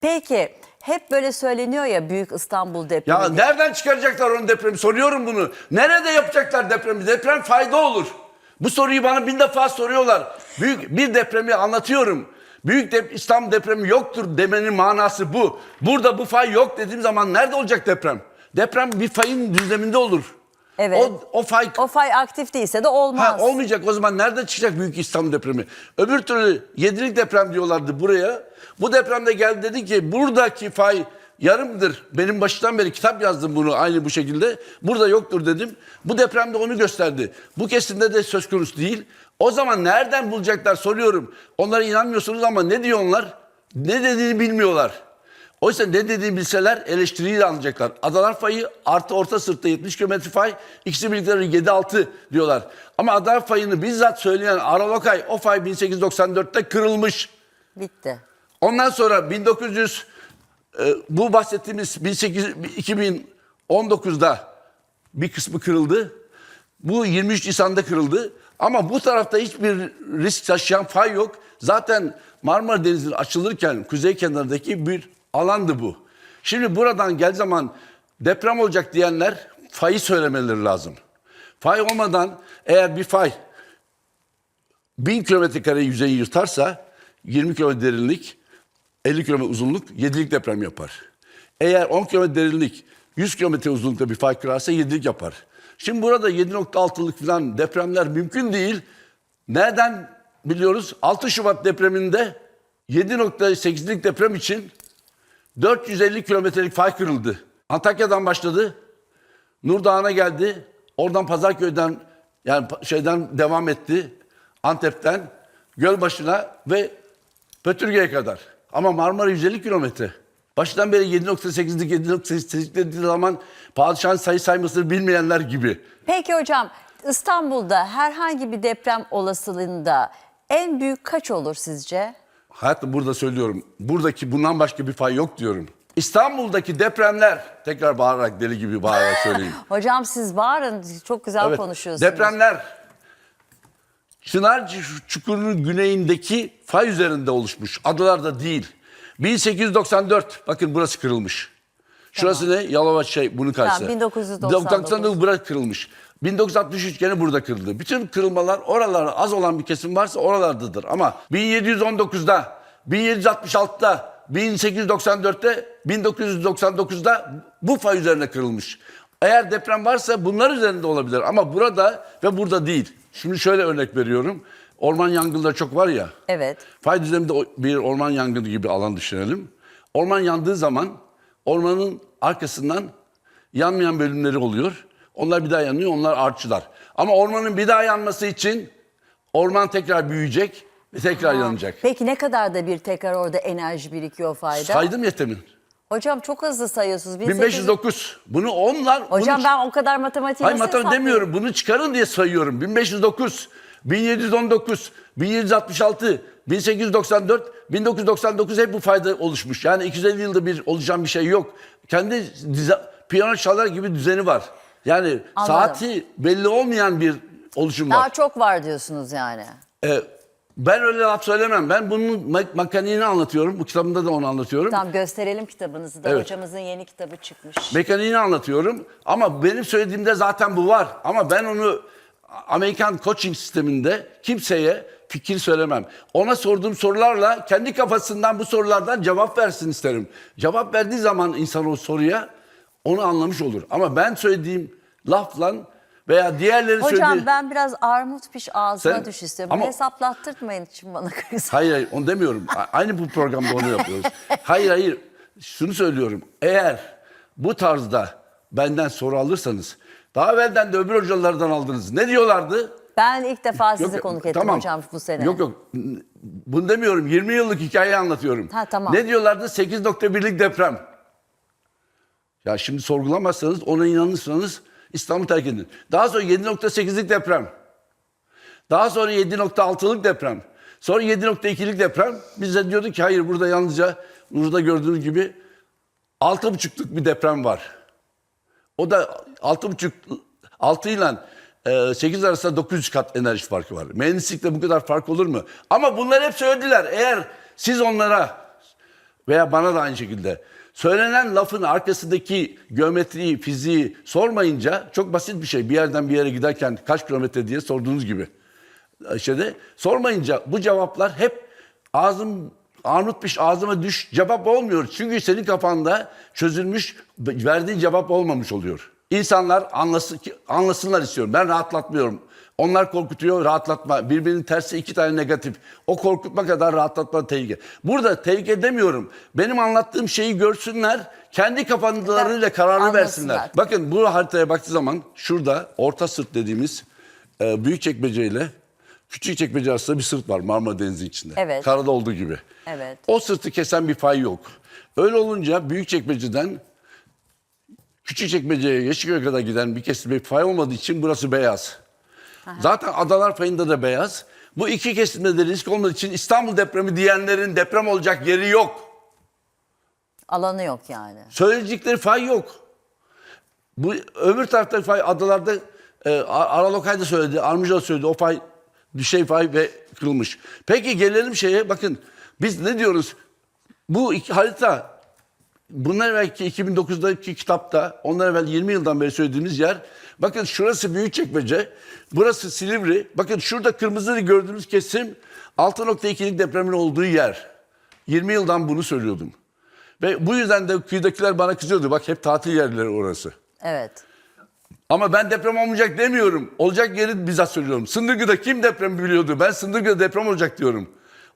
Peki hep böyle söyleniyor ya Büyük İstanbul depremi. Ya nereden çıkaracaklar onun depremi? Soruyorum bunu. Nerede yapacaklar depremi? Deprem fayda olur. Bu soruyu bana bin defa soruyorlar. Büyük bir depremi anlatıyorum. Büyük dep İstanbul depremi yoktur demenin manası bu. Burada bu fay yok dediğim zaman nerede olacak deprem? Deprem bir fayın düzleminde olur. Evet. O, o fay O fay aktif değilse de olmaz. Ha, olmayacak o zaman nerede çıkacak büyük İstanbul depremi? Öbür türlü yedilik deprem diyorlardı buraya. Bu depremde geldi dedi ki buradaki fay yarımdır. Benim baştan beri kitap yazdım bunu aynı bu şekilde. Burada yoktur dedim. Bu depremde onu gösterdi. Bu kesimde de söz konusu değil. O zaman nereden bulacaklar soruyorum. Onlara inanmıyorsunuz ama ne diyor onlar? Ne dediğini bilmiyorlar. Oysa ne dediğini bilseler eleştiriyi de alacaklar. Adalar fayı artı orta sırtta 70 km fay, ikisi birlikte 7-6 diyorlar. Ama adalar fayını bizzat söyleyen Aralokay o fay 1894'te kırılmış. Bitti. Ondan sonra 1900 e, bu bahsettiğimiz 18 2019'da bir kısmı kırıldı. Bu 23 Nisan'da kırıldı. Ama bu tarafta hiçbir risk taşıyan fay yok. Zaten Marmara Denizi'nin açılırken kuzey kenarındaki bir alandı bu. Şimdi buradan gel zaman deprem olacak diyenler fayı söylemeleri lazım. Fay olmadan eğer bir fay 1000 kilometre kare yüzeyi yırtarsa 20 kilometre derinlik 50 kilometre uzunluk 7'lik deprem yapar. Eğer 10 kilometre derinlik 100 kilometre uzunlukta bir fay kırarsa 7'lik yapar. Şimdi burada 7.6'lık falan depremler mümkün değil. Nereden biliyoruz? 6 Şubat depreminde 7.8'lik deprem için 450 kilometrelik fay kırıldı. Antakya'dan başladı. Nur Dağı'na geldi. Oradan Pazarköy'den yani şeyden devam etti. Antep'ten Gölbaşı'na ve Pötürge'ye kadar. Ama Marmara 150 kilometre. Baştan beri 7.8'lik 7.8'lik dediği zaman padişahın sayı saymasını bilmeyenler gibi. Peki hocam İstanbul'da herhangi bir deprem olasılığında en büyük kaç olur sizce? Hayatım burada söylüyorum. Buradaki bundan başka bir fay yok diyorum. İstanbul'daki depremler tekrar bağırarak deli gibi bağırarak söyleyeyim. Hocam siz bağırın çok güzel Evet, konuşuyorsunuz. Depremler Çınar Çukuru'nun güneyindeki fay üzerinde oluşmuş. Adalarda değil. 1894 bakın burası kırılmış. Şurası ne? Yalova şey bunun karşısı. Tamam, 1999. 1999 burası kırılmış. 1963 gene burada kırıldı. Bütün kırılmalar oralar az olan bir kesim varsa oralardadır. Ama 1719'da, 1766'da, 1894'te, 1999'da bu fay üzerine kırılmış. Eğer deprem varsa bunlar üzerinde olabilir ama burada ve burada değil. Şimdi şöyle örnek veriyorum. Orman yangınları çok var ya. Evet. Fay düzleminde bir orman yangını gibi alan düşünelim. Orman yandığı zaman ormanın arkasından yanmayan bölümleri oluyor. Onlar bir daha yanıyor, onlar artçılar. Ama ormanın bir daha yanması için orman tekrar büyüyecek ve tekrar yanacak. Peki ne kadar da bir tekrar orada enerji birikiyor fayda? Saydım ya temin. Hocam çok hızlı sayıyorsunuz. 1800 1509. Bunu onlar... Hocam bunu... ben o kadar matematiği Hayır nasıl matematik hesaplayayım? demiyorum. Bunu çıkarın diye sayıyorum. 1509, 1719, 1766, 1894, 1999 hep bu fayda oluşmuş. Yani 250 yılda bir oluşan bir şey yok. Kendi piyano çalar gibi düzeni var. Yani Anladım. saati belli olmayan bir oluşum Daha var. çok var diyorsunuz yani. Ee, ben öyle laf söylemem. Ben bunun mek- mekaniğini anlatıyorum. Bu kitabımda da onu anlatıyorum. Tamam gösterelim kitabınızı da. Evet. Hocamızın yeni kitabı çıkmış. Mekaniğini anlatıyorum. Ama benim söylediğimde zaten bu var. Ama ben onu Amerikan coaching sisteminde kimseye fikir söylemem. Ona sorduğum sorularla kendi kafasından bu sorulardan cevap versin isterim. Cevap verdiği zaman insan o soruya onu anlamış olur. Ama ben söylediğim lafla veya diğerleri Hocam söylediği... ben biraz armut piş ağzına Sen- düş istiyorum. ama- Hesaplattırtmayın için bana kız. Hayır hayır onu demiyorum. Aynı bu programda onu yapıyoruz. Hayır hayır şunu söylüyorum. Eğer bu tarzda benden soru alırsanız daha evvelden de öbür hocalardan aldınız. Ne diyorlardı? Ben ilk defa sizi Yok, konuk ettim tamam. hocam bu sene. Yok yok bunu demiyorum 20 yıllık hikayeyi anlatıyorum. Ha, tamam. Ne diyorlardı? 8.1'lik deprem. Ya şimdi sorgulamazsanız ona inanırsanız İstanbul terk edin. Daha sonra 7.8'lik deprem. Daha sonra 7.6'lık deprem. Sonra 7.2'lik deprem. Biz de diyorduk ki hayır burada yalnızca burada gördüğünüz gibi 6.5'luk bir deprem var. O da 6.5 6 ile e, 8 arasında 900 kat enerji farkı var. Mühendislikte bu kadar fark olur mu? Ama bunlar hep söylediler. Eğer siz onlara veya bana da aynı şekilde. Söylenen lafın arkasındaki geometriyi, fiziği sormayınca çok basit bir şey. Bir yerden bir yere giderken kaç kilometre diye sorduğunuz gibi. Şeyde sormayınca bu cevaplar hep ağzım Armut piş ağzıma düş cevap olmuyor. Çünkü senin kafanda çözülmüş verdiğin cevap olmamış oluyor. İnsanlar anlasın, anlasınlar istiyorum. Ben rahatlatmıyorum. Onlar korkutuyor, rahatlatma. Birbirinin tersi iki tane negatif. O korkutma kadar rahatlatma tehlike. Burada tehlike demiyorum. Benim anlattığım şeyi görsünler, kendi kafalarıyla kararını Anlasınlar. versinler. Bakın bu haritaya baktığı zaman şurada orta sırt dediğimiz e, büyük çekmece ile küçük çekmece arasında bir sırt var Marmara Denizi içinde. Evet. Karada olduğu gibi. Evet. O sırtı kesen bir fay yok. Öyle olunca büyük çekmeceden küçük çekmeceye Yeşilköy'e kadar giden bir kesim bir fay olmadığı için burası beyaz. Zaten adalar fayında da beyaz. Bu iki kesimde de risk olmadığı için İstanbul depremi diyenlerin deprem olacak yeri yok. Alanı yok yani. Söyleyecekleri fay yok. Bu öbür tarafta fay adalarda e, Aralokay da söyledi, Armuca da söyledi. O fay düşey fay ve kırılmış. Peki gelelim şeye bakın. Biz ne diyoruz? Bu iki, harita bundan evvelki 2009'daki kitapta ondan evvel 20 yıldan beri söylediğimiz yer. Bakın şurası Büyükçekmece, burası Silivri. Bakın şurada kırmızı gördüğünüz kesim 6.2'lik depremin olduğu yer. 20 yıldan bunu söylüyordum. Ve bu yüzden de kıyıdakiler bana kızıyordu. Bak hep tatil yerleri orası. Evet. Ama ben deprem olmayacak demiyorum. Olacak yeri bizzat söylüyorum. Sındırgı'da kim deprem biliyordu? Ben Sındırgı'da deprem olacak diyorum.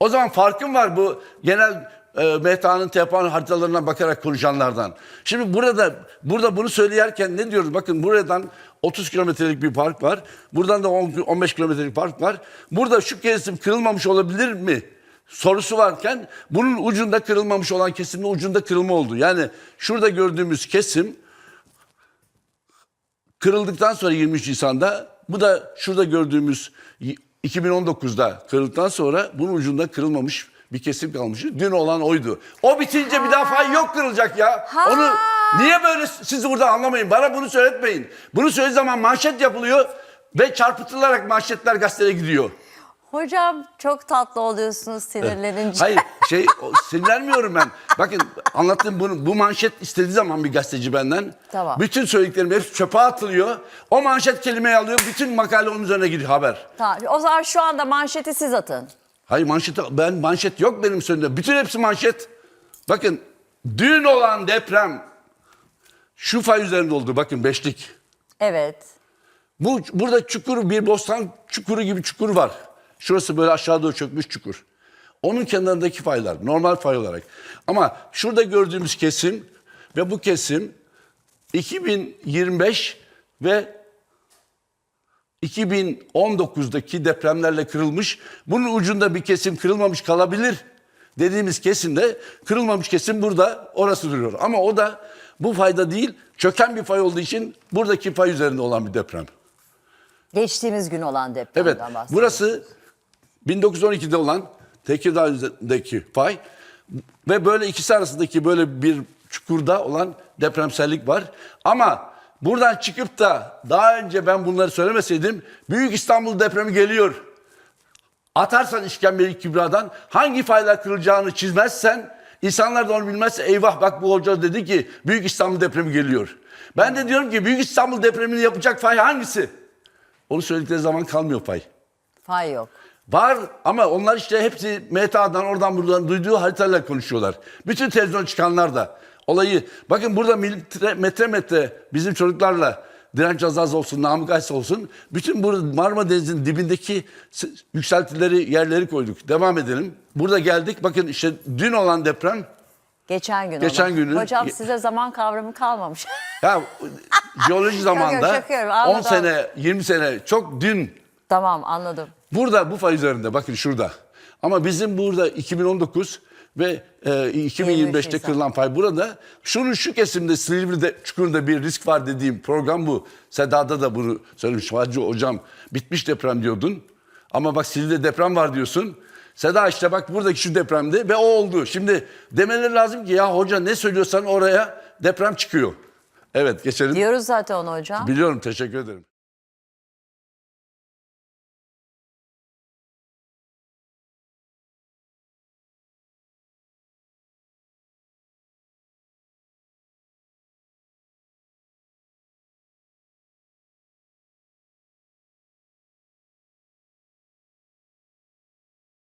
O zaman farkım var bu genel e, MTA'nın TEPA'nın haritalarına bakarak konuşanlardan. Şimdi burada burada bunu söylerken ne diyoruz? Bakın buradan 30 kilometrelik bir park var. Buradan da 10, 15 kilometrelik park var. Burada şu kesim kırılmamış olabilir mi? Sorusu varken bunun ucunda kırılmamış olan kesimin ucunda kırılma oldu. Yani şurada gördüğümüz kesim kırıldıktan sonra 23 Nisan'da bu da şurada gördüğümüz 2019'da kırıldıktan sonra bunun ucunda kırılmamış bir kesim kalmış. Dün olan oydu. O bitince bir daha fay yok kırılacak ya. Ha. Onu niye böyle siz burada anlamayın. Bana bunu söyletmeyin. Bunu söylediği zaman manşet yapılıyor ve çarpıtılarak manşetler gazeteye gidiyor. Hocam çok tatlı oluyorsunuz sinirlenince. Hayır şey o- sinirlenmiyorum ben. Bakın anlattığım bunu bu manşet istediği zaman bir gazeteci benden. Tamam. Bütün söylediklerim hep çöpe atılıyor. O manşet kelimeyi alıyor. Bütün makale onun üzerine gidiyor haber. Tamam. O zaman şu anda manşeti siz atın. Hayır manşet ben manşet yok benim söylediğimde. Bütün hepsi manşet. Bakın dün olan deprem şu fay üzerinde oldu. Bakın beşlik. Evet. Bu burada çukur bir bostan çukuru gibi çukur var. Şurası böyle aşağı doğru çökmüş çukur. Onun kenarındaki faylar normal fay olarak. Ama şurada gördüğümüz kesim ve bu kesim 2025 ve 2019'daki depremlerle kırılmış. Bunun ucunda bir kesim kırılmamış kalabilir. Dediğimiz kesimde kırılmamış kesim burada orası duruyor. Ama o da bu fayda değil çöken bir fay olduğu için buradaki fay üzerinde olan bir deprem. Geçtiğimiz gün olan depremden Evet burası 1912'de olan Tekirdağ üzerindeki fay ve böyle ikisi arasındaki böyle bir çukurda olan depremsellik var. Ama buradan çıkıp da daha önce ben bunları söylemeseydim Büyük İstanbul depremi geliyor. Atarsan işkembeyi kübradan hangi faylar kırılacağını çizmezsen insanlar da onu bilmezse eyvah bak bu hoca dedi ki Büyük İstanbul depremi geliyor. Ben de diyorum ki Büyük İstanbul depremini yapacak fay hangisi? Onu söyledikleri zaman kalmıyor fay. Fay yok. Var ama onlar işte hepsi MTA'dan oradan buradan duyduğu haritalarla konuşuyorlar. Bütün televizyon çıkanlar da olayı bakın burada metre metre, metre bizim çocuklarla Direnç Azaz olsun, Namık Ays olsun. Bütün bu Marmara Denizi'nin dibindeki yükseltileri, yerleri koyduk. Devam edelim. Burada geldik. Bakın işte dün olan deprem Geçen gün Geçen günü- Hocam size zaman kavramı kalmamış. ya jeoloji zamanda şakıyorum, 10 anladım. sene, 20 sene çok dün tamam anladım. Burada bu fay üzerinde bakın şurada. Ama bizim burada 2019 ve e, 2025'te Nisan. kırılan fay burada. Şunun şu kesimde Silivri'de çukurunda bir risk var dediğim program bu. Seda'da da bunu söylemiş. Hacı hocam bitmiş deprem diyordun. Ama bak Silivri'de deprem var diyorsun. Seda işte bak buradaki şu depremdi ve o oldu. Şimdi demeleri lazım ki ya hoca ne söylüyorsan oraya deprem çıkıyor. Evet geçelim. Diyoruz zaten onu hocam. Biliyorum teşekkür ederim.